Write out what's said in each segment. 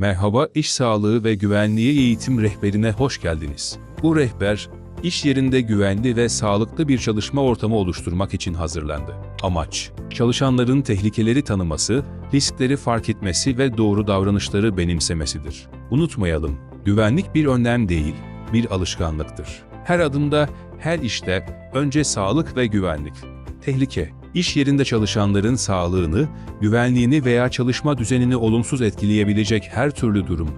Merhaba İş Sağlığı ve Güvenliği Eğitim Rehberine hoş geldiniz. Bu rehber, iş yerinde güvenli ve sağlıklı bir çalışma ortamı oluşturmak için hazırlandı. Amaç, çalışanların tehlikeleri tanıması, riskleri fark etmesi ve doğru davranışları benimsemesidir. Unutmayalım, güvenlik bir önlem değil, bir alışkanlıktır. Her adımda, her işte önce sağlık ve güvenlik. Tehlike, iş yerinde çalışanların sağlığını, güvenliğini veya çalışma düzenini olumsuz etkileyebilecek her türlü durum,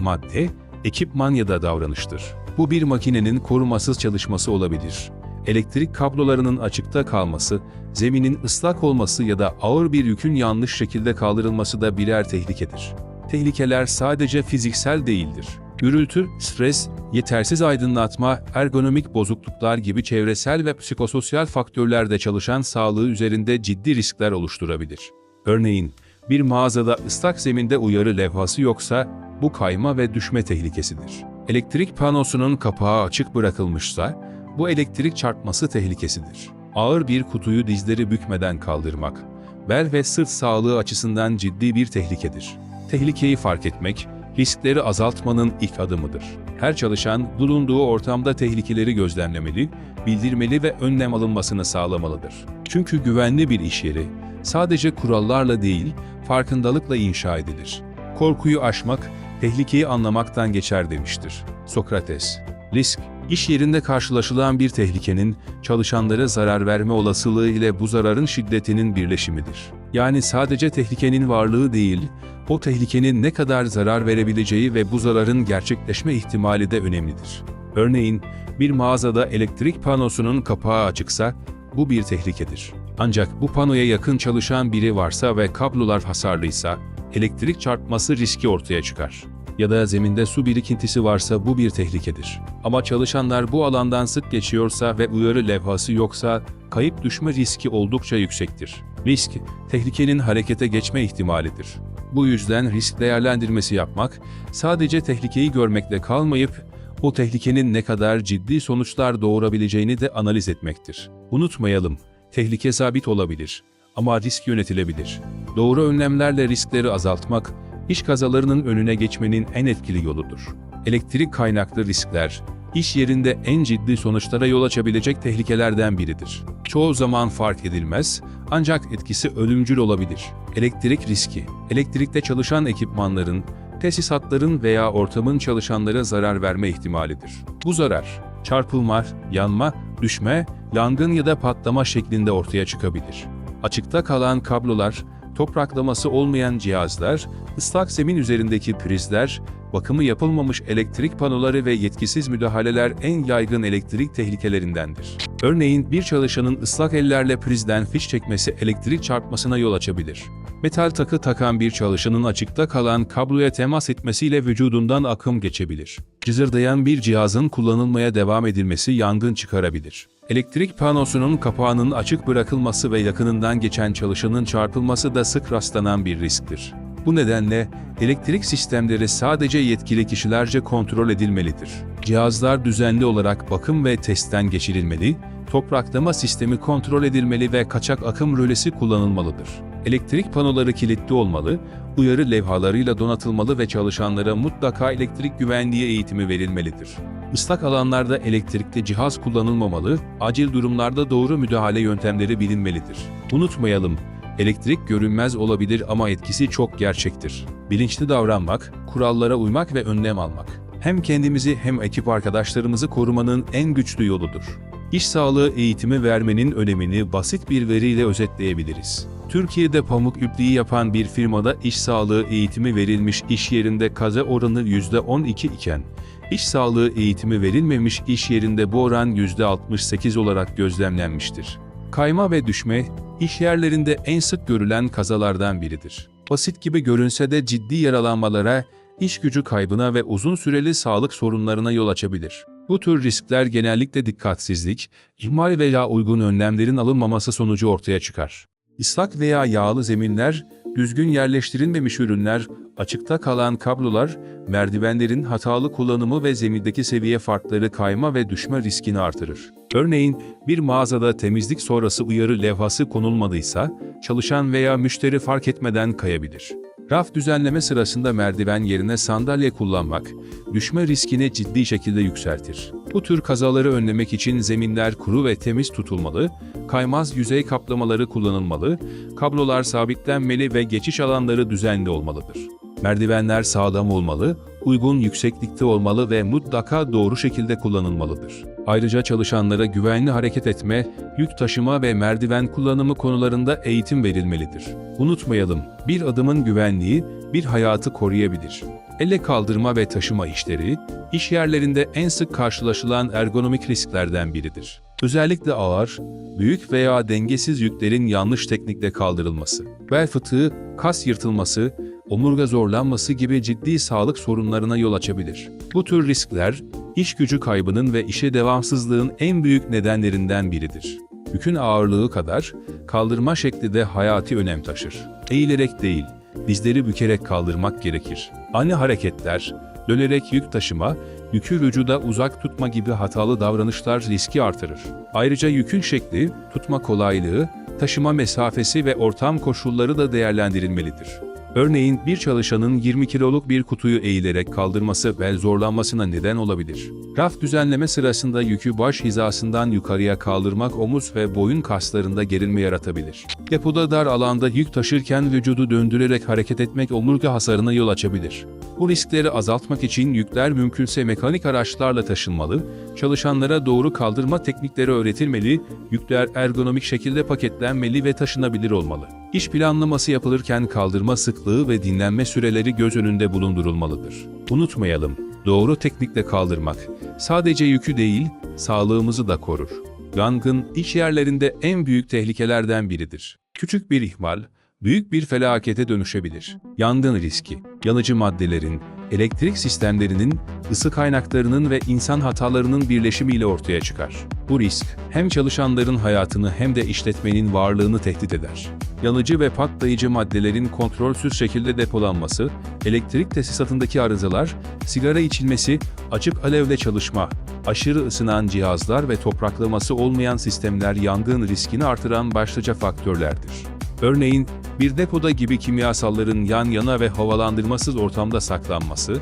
madde, ekipman ya da davranıştır. Bu bir makinenin korumasız çalışması olabilir. Elektrik kablolarının açıkta kalması, zeminin ıslak olması ya da ağır bir yükün yanlış şekilde kaldırılması da birer tehlikedir. Tehlikeler sadece fiziksel değildir. Gürültü, stres, yetersiz aydınlatma, ergonomik bozukluklar gibi çevresel ve psikososyal faktörler de çalışan sağlığı üzerinde ciddi riskler oluşturabilir. Örneğin, bir mağazada ıslak zeminde uyarı levhası yoksa, bu kayma ve düşme tehlikesidir. Elektrik panosunun kapağı açık bırakılmışsa, bu elektrik çarpması tehlikesidir. Ağır bir kutuyu dizleri bükmeden kaldırmak, bel ve sırt sağlığı açısından ciddi bir tehlikedir. Tehlikeyi fark etmek, riskleri azaltmanın ilk adımıdır. Her çalışan bulunduğu ortamda tehlikeleri gözlemlemeli, bildirmeli ve önlem alınmasını sağlamalıdır. Çünkü güvenli bir iş yeri sadece kurallarla değil, farkındalıkla inşa edilir. Korkuyu aşmak, tehlikeyi anlamaktan geçer demiştir. Sokrates. Risk, iş yerinde karşılaşılan bir tehlikenin çalışanlara zarar verme olasılığı ile bu zararın şiddetinin birleşimidir. Yani sadece tehlikenin varlığı değil, o tehlikenin ne kadar zarar verebileceği ve bu zararın gerçekleşme ihtimali de önemlidir. Örneğin, bir mağazada elektrik panosunun kapağı açıksa, bu bir tehlikedir. Ancak bu panoya yakın çalışan biri varsa ve kablolar hasarlıysa, elektrik çarpması riski ortaya çıkar. Ya da zeminde su birikintisi varsa bu bir tehlikedir. Ama çalışanlar bu alandan sık geçiyorsa ve uyarı levhası yoksa, kayıp düşme riski oldukça yüksektir. Risk, tehlikenin harekete geçme ihtimalidir. Bu yüzden risk değerlendirmesi yapmak, sadece tehlikeyi görmekle kalmayıp, o tehlikenin ne kadar ciddi sonuçlar doğurabileceğini de analiz etmektir. Unutmayalım, tehlike sabit olabilir ama risk yönetilebilir. Doğru önlemlerle riskleri azaltmak, iş kazalarının önüne geçmenin en etkili yoludur. Elektrik kaynaklı riskler, iş yerinde en ciddi sonuçlara yol açabilecek tehlikelerden biridir. Çoğu zaman fark edilmez, ancak etkisi ölümcül olabilir. Elektrik riski, elektrikte çalışan ekipmanların, tesisatların veya ortamın çalışanlara zarar verme ihtimalidir. Bu zarar, çarpılma, yanma, düşme, yangın ya da patlama şeklinde ortaya çıkabilir. Açıkta kalan kablolar, topraklaması olmayan cihazlar, ıslak zemin üzerindeki prizler, bakımı yapılmamış elektrik panoları ve yetkisiz müdahaleler en yaygın elektrik tehlikelerindendir. Örneğin bir çalışanın ıslak ellerle prizden fiş çekmesi elektrik çarpmasına yol açabilir. Metal takı takan bir çalışanın açıkta kalan kabloya temas etmesiyle vücudundan akım geçebilir. Cızırdayan bir cihazın kullanılmaya devam edilmesi yangın çıkarabilir. Elektrik panosunun kapağının açık bırakılması ve yakınından geçen çalışanın çarpılması da sık rastlanan bir risktir. Bu nedenle elektrik sistemleri sadece yetkili kişilerce kontrol edilmelidir. Cihazlar düzenli olarak bakım ve testten geçirilmeli, topraklama sistemi kontrol edilmeli ve kaçak akım rölesi kullanılmalıdır. Elektrik panoları kilitli olmalı, uyarı levhalarıyla donatılmalı ve çalışanlara mutlaka elektrik güvenliği eğitimi verilmelidir. Islak alanlarda elektrikli cihaz kullanılmamalı, acil durumlarda doğru müdahale yöntemleri bilinmelidir. Unutmayalım, elektrik görünmez olabilir ama etkisi çok gerçektir. Bilinçli davranmak, kurallara uymak ve önlem almak. Hem kendimizi hem ekip arkadaşlarımızı korumanın en güçlü yoludur. İş sağlığı eğitimi vermenin önemini basit bir veriyle özetleyebiliriz. Türkiye'de pamuk ipliği yapan bir firmada iş sağlığı eğitimi verilmiş iş yerinde kaza oranı %12 iken, iş sağlığı eğitimi verilmemiş iş yerinde bu oran %68 olarak gözlemlenmiştir. Kayma ve düşme, iş yerlerinde en sık görülen kazalardan biridir. Basit gibi görünse de ciddi yaralanmalara, iş gücü kaybına ve uzun süreli sağlık sorunlarına yol açabilir. Bu tür riskler genellikle dikkatsizlik, ihmal veya uygun önlemlerin alınmaması sonucu ortaya çıkar. Islak veya yağlı zeminler, düzgün yerleştirilmemiş ürünler, açıkta kalan kablolar, merdivenlerin hatalı kullanımı ve zemindeki seviye farkları kayma ve düşme riskini artırır. Örneğin, bir mağazada temizlik sonrası uyarı levhası konulmadıysa, çalışan veya müşteri fark etmeden kayabilir. Raf düzenleme sırasında merdiven yerine sandalye kullanmak, düşme riskini ciddi şekilde yükseltir. Bu tür kazaları önlemek için zeminler kuru ve temiz tutulmalı, kaymaz yüzey kaplamaları kullanılmalı, kablolar sabitlenmeli ve geçiş alanları düzenli olmalıdır. Merdivenler sağlam olmalı, uygun yükseklikte olmalı ve mutlaka doğru şekilde kullanılmalıdır. Ayrıca çalışanlara güvenli hareket etme, yük taşıma ve merdiven kullanımı konularında eğitim verilmelidir. Unutmayalım, bir adımın güvenliği bir hayatı koruyabilir. Elle kaldırma ve taşıma işleri, iş yerlerinde en sık karşılaşılan ergonomik risklerden biridir. Özellikle ağır, büyük veya dengesiz yüklerin yanlış teknikle kaldırılması, bel fıtığı, kas yırtılması, omurga zorlanması gibi ciddi sağlık sorunlarına yol açabilir. Bu tür riskler, iş gücü kaybının ve işe devamsızlığın en büyük nedenlerinden biridir. Yükün ağırlığı kadar kaldırma şekli de hayati önem taşır. Eğilerek değil, dizleri bükerek kaldırmak gerekir. Ani hareketler, dönerek yük taşıma, yükü vücuda uzak tutma gibi hatalı davranışlar riski artırır. Ayrıca yükün şekli, tutma kolaylığı, taşıma mesafesi ve ortam koşulları da değerlendirilmelidir. Örneğin bir çalışanın 20 kiloluk bir kutuyu eğilerek kaldırması bel zorlanmasına neden olabilir. Raf düzenleme sırasında yükü baş hizasından yukarıya kaldırmak omuz ve boyun kaslarında gerilme yaratabilir. Depoda dar alanda yük taşırken vücudu döndürerek hareket etmek omurga hasarına yol açabilir. Bu riskleri azaltmak için yükler mümkünse mekanik araçlarla taşınmalı, çalışanlara doğru kaldırma teknikleri öğretilmeli, yükler ergonomik şekilde paketlenmeli ve taşınabilir olmalı. İş planlaması yapılırken kaldırma sıklığı ve dinlenme süreleri göz önünde bulundurulmalıdır. Unutmayalım, doğru teknikle kaldırmak sadece yükü değil, sağlığımızı da korur. Yangın iş yerlerinde en büyük tehlikelerden biridir. Küçük bir ihmal, büyük bir felakete dönüşebilir. Yangın riski, yanıcı maddelerin, elektrik sistemlerinin, ısı kaynaklarının ve insan hatalarının birleşimiyle ortaya çıkar. Bu risk, hem çalışanların hayatını hem de işletmenin varlığını tehdit eder. Yanıcı ve patlayıcı maddelerin kontrolsüz şekilde depolanması, elektrik tesisatındaki arızalar, sigara içilmesi, açık alevle çalışma, aşırı ısınan cihazlar ve topraklaması olmayan sistemler yangın riskini artıran başlıca faktörlerdir. Örneğin, bir depoda gibi kimyasalların yan yana ve havalandırmasız ortamda saklanması,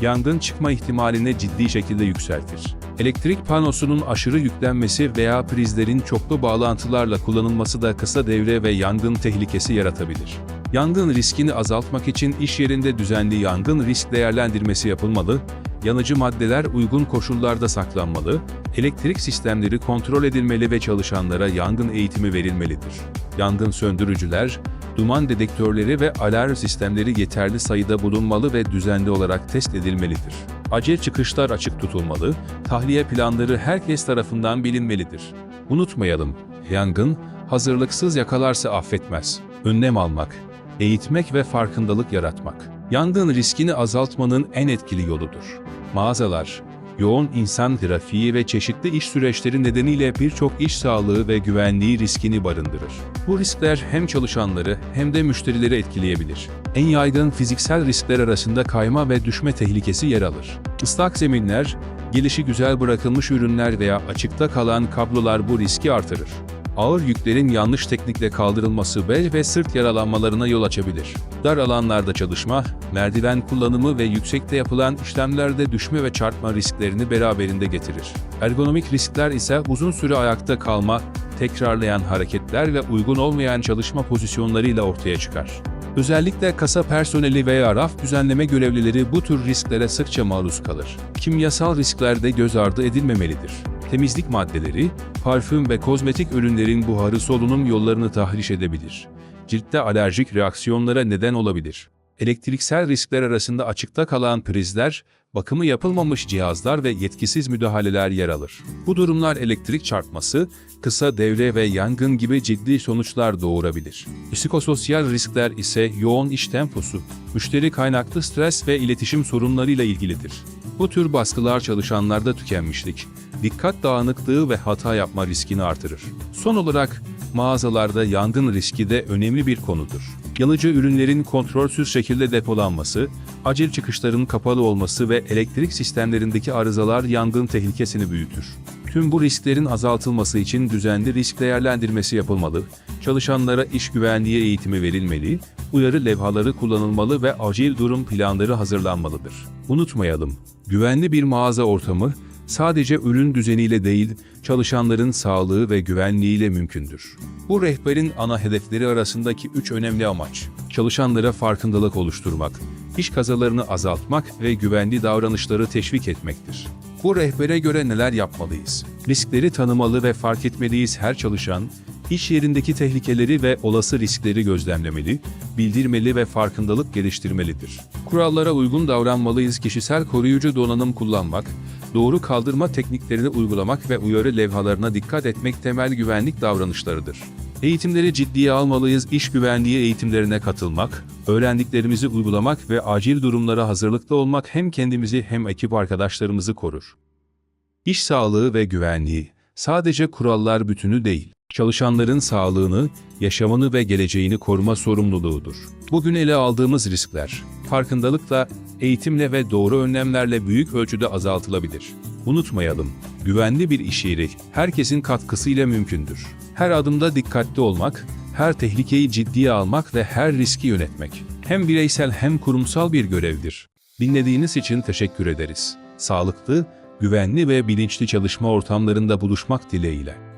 yangın çıkma ihtimalini ciddi şekilde yükseltir. Elektrik panosunun aşırı yüklenmesi veya prizlerin çoklu bağlantılarla kullanılması da kısa devre ve yangın tehlikesi yaratabilir. Yangın riskini azaltmak için iş yerinde düzenli yangın risk değerlendirmesi yapılmalı, yanıcı maddeler uygun koşullarda saklanmalı, elektrik sistemleri kontrol edilmeli ve çalışanlara yangın eğitimi verilmelidir. Yangın söndürücüler, duman dedektörleri ve alarm sistemleri yeterli sayıda bulunmalı ve düzenli olarak test edilmelidir. Acil çıkışlar açık tutulmalı, tahliye planları herkes tarafından bilinmelidir. Unutmayalım, yangın, hazırlıksız yakalarsa affetmez. Önlem almak, eğitmek ve farkındalık yaratmak. Yangın riskini azaltmanın en etkili yoludur. Mağazalar, yoğun insan trafiği ve çeşitli iş süreçleri nedeniyle birçok iş sağlığı ve güvenliği riskini barındırır. Bu riskler hem çalışanları hem de müşterileri etkileyebilir. En yaygın fiziksel riskler arasında kayma ve düşme tehlikesi yer alır. Islak zeminler, gelişi güzel bırakılmış ürünler veya açıkta kalan kablolar bu riski artırır. Ağır yüklerin yanlış teknikle kaldırılması bel ve sırt yaralanmalarına yol açabilir. Dar alanlarda çalışma, merdiven kullanımı ve yüksekte yapılan işlemlerde düşme ve çarpma risklerini beraberinde getirir. Ergonomik riskler ise uzun süre ayakta kalma, tekrarlayan hareketler ve uygun olmayan çalışma pozisyonlarıyla ortaya çıkar. Özellikle kasa personeli veya raf düzenleme görevlileri bu tür risklere sıkça maruz kalır. Kimyasal riskler de göz ardı edilmemelidir temizlik maddeleri, parfüm ve kozmetik ürünlerin buharı solunum yollarını tahriş edebilir. Ciltte alerjik reaksiyonlara neden olabilir. Elektriksel riskler arasında açıkta kalan prizler, bakımı yapılmamış cihazlar ve yetkisiz müdahaleler yer alır. Bu durumlar elektrik çarpması, kısa devre ve yangın gibi ciddi sonuçlar doğurabilir. Psikososyal riskler ise yoğun iş temposu, müşteri kaynaklı stres ve iletişim sorunlarıyla ilgilidir. Bu tür baskılar çalışanlarda tükenmişlik, dikkat dağınıklığı ve hata yapma riskini artırır. Son olarak mağazalarda yangın riski de önemli bir konudur. Yanıcı ürünlerin kontrolsüz şekilde depolanması, acil çıkışların kapalı olması ve elektrik sistemlerindeki arızalar yangın tehlikesini büyütür. Tüm bu risklerin azaltılması için düzenli risk değerlendirmesi yapılmalı, çalışanlara iş güvenliği eğitimi verilmeli, uyarı levhaları kullanılmalı ve acil durum planları hazırlanmalıdır. Unutmayalım, güvenli bir mağaza ortamı sadece ürün düzeniyle değil, çalışanların sağlığı ve güvenliğiyle mümkündür. Bu rehberin ana hedefleri arasındaki üç önemli amaç, çalışanlara farkındalık oluşturmak, iş kazalarını azaltmak ve güvenli davranışları teşvik etmektir. Bu rehbere göre neler yapmalıyız? Riskleri tanımalı ve fark etmeliyiz her çalışan, iş yerindeki tehlikeleri ve olası riskleri gözlemlemeli, bildirmeli ve farkındalık geliştirmelidir. Kurallara uygun davranmalıyız kişisel koruyucu donanım kullanmak, doğru kaldırma tekniklerini uygulamak ve uyarı levhalarına dikkat etmek temel güvenlik davranışlarıdır. Eğitimleri ciddiye almalıyız, iş güvenliği eğitimlerine katılmak, öğrendiklerimizi uygulamak ve acil durumlara hazırlıklı olmak hem kendimizi hem ekip arkadaşlarımızı korur. İş sağlığı ve güvenliği sadece kurallar bütünü değil, çalışanların sağlığını, yaşamını ve geleceğini koruma sorumluluğudur. Bugün ele aldığımız riskler, farkındalıkla, eğitimle ve doğru önlemlerle büyük ölçüde azaltılabilir. Unutmayalım, güvenli bir iş yeri herkesin katkısıyla mümkündür. Her adımda dikkatli olmak, her tehlikeyi ciddiye almak ve her riski yönetmek hem bireysel hem kurumsal bir görevdir. Dinlediğiniz için teşekkür ederiz. Sağlıklı, güvenli ve bilinçli çalışma ortamlarında buluşmak dileğiyle.